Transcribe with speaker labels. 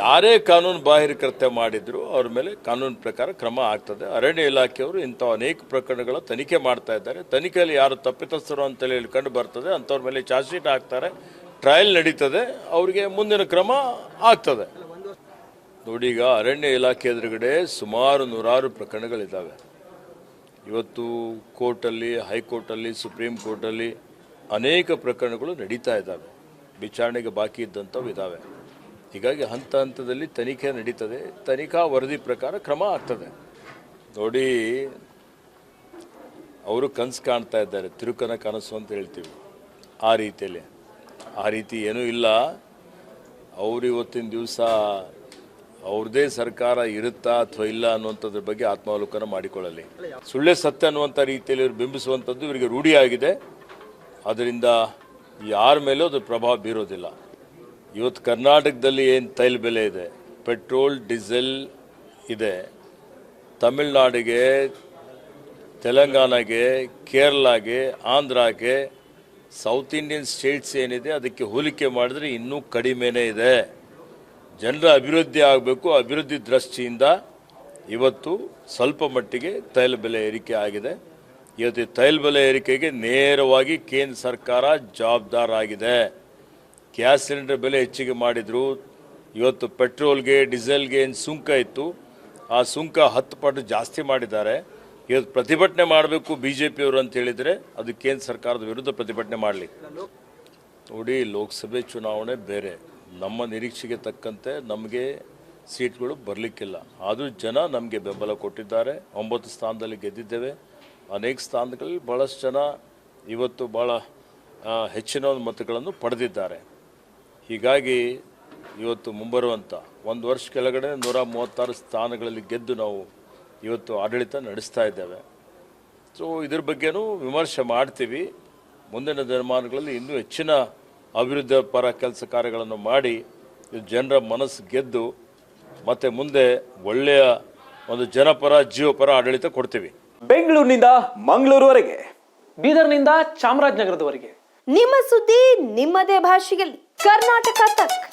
Speaker 1: ಯಾರೇ ಕಾನೂನು ಬಾಹಿರ ಕೃತ್ಯ ಮಾಡಿದ್ರು ಅವ್ರ ಮೇಲೆ ಕಾನೂನು ಪ್ರಕಾರ ಕ್ರಮ ಆಗ್ತದೆ. ಅರಣ್ಯ ಇಲಾಖೆಯವರು ಇಂಥ ಅನೇಕ ಪ್ರಕರಣಗಳ ತನಿಖೆ ಮಾಡ್ತಾ ಇದ್ದಾರೆ. ತನಿಖೆಯಲ್ಲಿ ಯಾರು ತಪ್ಪಿತಸ್ಥರು ಅಂತೇಳಿ ಕಂಡು ಬರ್ತದೆ. ಅಂಥವ್ರ ಮೇಲೆ ಚಾರ್ಜ್ ಶೀಟ್ ಹಾಕ್ತಾರೆ. ಟ್ರಯಲ್ ನಡೀತದೆ. ಅವರಿಗೆ ಮುಂದಿನ ಕ್ರಮ ಆಗ್ತದೆ. ನೋಡಿ ಈಗ ಅರಣ್ಯ ಇಲಾಖೆ ಎದುರುಗಡೆ ಸುಮಾರು ನೂರಾರು ಪ್ರಕರಣಗಳಿದ್ದಾವೆ. ಇವತ್ತು ಕೋರ್ಟಲ್ಲಿ, ಹೈಕೋರ್ಟಲ್ಲಿ, ಸುಪ್ರೀಂ ಕೋರ್ಟಲ್ಲಿ ಅನೇಕ ಪ್ರಕರಣಗಳು ನಡೀತಾ ಇದ್ದಾವೆ. ವಿಚಾರಣೆಗೆ ಬಾಕಿ ಇದ್ದಂಥವು ಇದ್ದಾವೆ. ಹೀಗಾಗಿ ಹಂತ ಹಂತದಲ್ಲಿ ತನಿಖೆ ನಡೀತದೆ. ತನಿಖಾ ವರದಿ ಪ್ರಕಾರ ಕ್ರಮ ಆಗ್ತದೆ. ನೋಡಿ, ಅವರು ಕನಸು ಕಾಣ್ತಾ ಇದ್ದಾರೆ, ತಿರುಕನ ಕನಸು ಅಂತ ಹೇಳ್ತೀವಿ ಆ ರೀತಿಯಲ್ಲಿ. ಆ ರೀತಿ ಏನೂ ಇಲ್ಲ. ಅವರು ಇವತ್ತಿನ ದಿವಸ ಅವ್ರದ್ದೇ ಸರ್ಕಾರ ಇರುತ್ತಾ ಅಥವಾ ಇಲ್ಲ ಅನ್ನುವಂಥದ್ರ ಬಗ್ಗೆ ಆತ್ಮಾವಲೋಕನ ಮಾಡಿಕೊಳ್ಳಲಿ. ಸುಳ್ಳೆ ಸತ್ಯ ಅನ್ನುವಂಥ ರೀತಿಯಲ್ಲಿ ಇವರು ಬಿಂಬಿಸುವಂಥದ್ದು ಇವರಿಗೆ ರೂಢಿಯಾಗಿದೆ. ಅದರಿಂದ ಯಾರ ಮೇಲೂ ಅದು ಪ್ರಭಾವ ಬೀರೋದಿಲ್ಲ. ಇವತ್ತು ಕರ್ನಾಟಕದಲ್ಲಿ ಏನು ತೈಲ ಬೆಲೆ ಇದೆ? ಪೆಟ್ರೋಲ್, ಡೀಸೆಲ್ ಇದೆ. ತಮಿಳ್ನಾಡಿಗೆ, ತೆಲಂಗಾಣಗೆ, ಕೇರಳಗೆ, ಆಂಧ್ರಾಗೆ, ಸೌತ್ ಇಂಡಿಯನ್ ಸ್ಟೇಟ್ಸ್ ಏನಿದೆ, ಅದಕ್ಕೆ ಹೋಲಿಕೆ ಮಾಡಿದ್ರೆ ಇನ್ನೂ ಕಡಿಮೆನೇ ಇದೆ. ಜನರ ಅಭಿವೃದ್ಧಿ ಆಗಬೇಕು. ಅಭಿವೃದ್ಧಿ ದೃಷ್ಟಿಯಿಂದ ಇವತ್ತು ಸ್ವಲ್ಪ ಮಟ್ಟಿಗೆ ತೈಲ ಬೆಲೆ ಏರಿಕೆ ಆಗಿದೆ. ಇವತ್ತು ತೈಲ ಬೆಲೆ ಏರಿಕೆಗೆ ನೇರವಾಗಿ ಕೇಂದ್ರ ಸರ್ಕಾರ ಜವಾಬ್ದಾರ ಆಗಿದೆ ಗ್ಯಾಸ್ ಸಿಲಿಂಡರ್ ಬೆಲೆ ಹೆಚ್ಚಿಗೆ ಮಾಡಿದ್ರು. ಇವತ್ತು ಪೆಟ್ರೋಲ್ಗೆ, ಡೀಸೆಲ್ಗೆ ಏನು ಸುಂಕ ಇತ್ತು, ಆ ಸುಂಕ ಹತ್ತು ಪಟ್ಟು ಜಾಸ್ತಿ ಮಾಡಿದ್ದಾರೆ. ಇವತ್ತು ಪ್ರತಿಭಟನೆ ಮಾಡಬೇಕು ಬಿ ಜೆ ಪಿಯವರು ಅಂತ ಹೇಳಿದರೆ ಅದು ಕೇಂದ್ರ ಸರ್ಕಾರದ ವಿರುದ್ಧ ಪ್ರತಿಭಟನೆ ಮಾಡಲಿ? ನೋಡಿ, ಲೋಕಸಭೆ ಚುನಾವಣೆ ಬೇರೆ. ನಮ್ಮ ನಿರೀಕ್ಷೆಗೆ ತಕ್ಕಂತೆ ನಮಗೆ ಸೀಟ್ಗಳು ಬರಲಿಕ್ಕಿಲ್ಲ. ಆದರೂ ಜನ ನಮಗೆ ಬೆಂಬಲ ಕೊಟ್ಟಿದ್ದಾರೆ. ಒಂಬತ್ತು ಸ್ಥಾನದಲ್ಲಿ ಗೆದ್ದಿದ್ದೇವೆ. ಅನೇಕ ಸ್ಥಾನಗಳಲ್ಲಿ ಭಾಳಷ್ಟು ಜನ ಇವತ್ತು ಭಾಳ ಹೆಚ್ಚಿನ ಮತಗಳನ್ನು ಪಡೆದಿದ್ದಾರೆ. ಹೀಗಾಗಿ ಇವತ್ತು ಮುಂಬರುವಂಥ ಒಂದು ವರ್ಷ ಕೆಳಗಡೆ ನೂರ ಮೂವತ್ತಾರು ಸ್ಥಾನಗಳಲ್ಲಿ ಗೆದ್ದು ನಾವು ಇವತ್ತು ಆಡಳಿತ ನಡೆಸ್ತಾ ಇದ್ದೇವೆ. ಸೊ ಇದ್ರ ಬಗ್ಗೆನೂ ವಿಮರ್ಶೆ ಮಾಡ್ತೀವಿ. ಮುಂದಿನ ದಿನಮಾನಗಳಲ್ಲಿ ಇನ್ನೂ ಹೆಚ್ಚಿನ ಅಭಿವೃದ್ಧಿ ಪರ ಕೆಲಸ ಕಾರ್ಯಗಳನ್ನು ಮಾಡಿ ಇದು ಜನರ ಮನಸ್ಸು ಗೆದ್ದು ಮತ್ತೆ ಮುಂದೆ ಒಳ್ಳೆಯ ಒಂದು ಜನಪರ ಜೀವಪರ ಆಡಳಿತ ಕೊಡ್ತೀವಿ.
Speaker 2: ಬೆಂಗಳೂರಿನಿಂದ ಮಂಗಳೂರುವರೆಗೆ
Speaker 3: ಬೀದರ್ನಿಂದ ಚಾಮರಾಜನಗರದವರೆಗೆ.
Speaker 4: ನಿಮ್ಮ ಸುದ್ದಿ ನಿಮ್ಮದೇ ಭಾಷೆಯಲ್ಲಿ. कर्नाटका तक।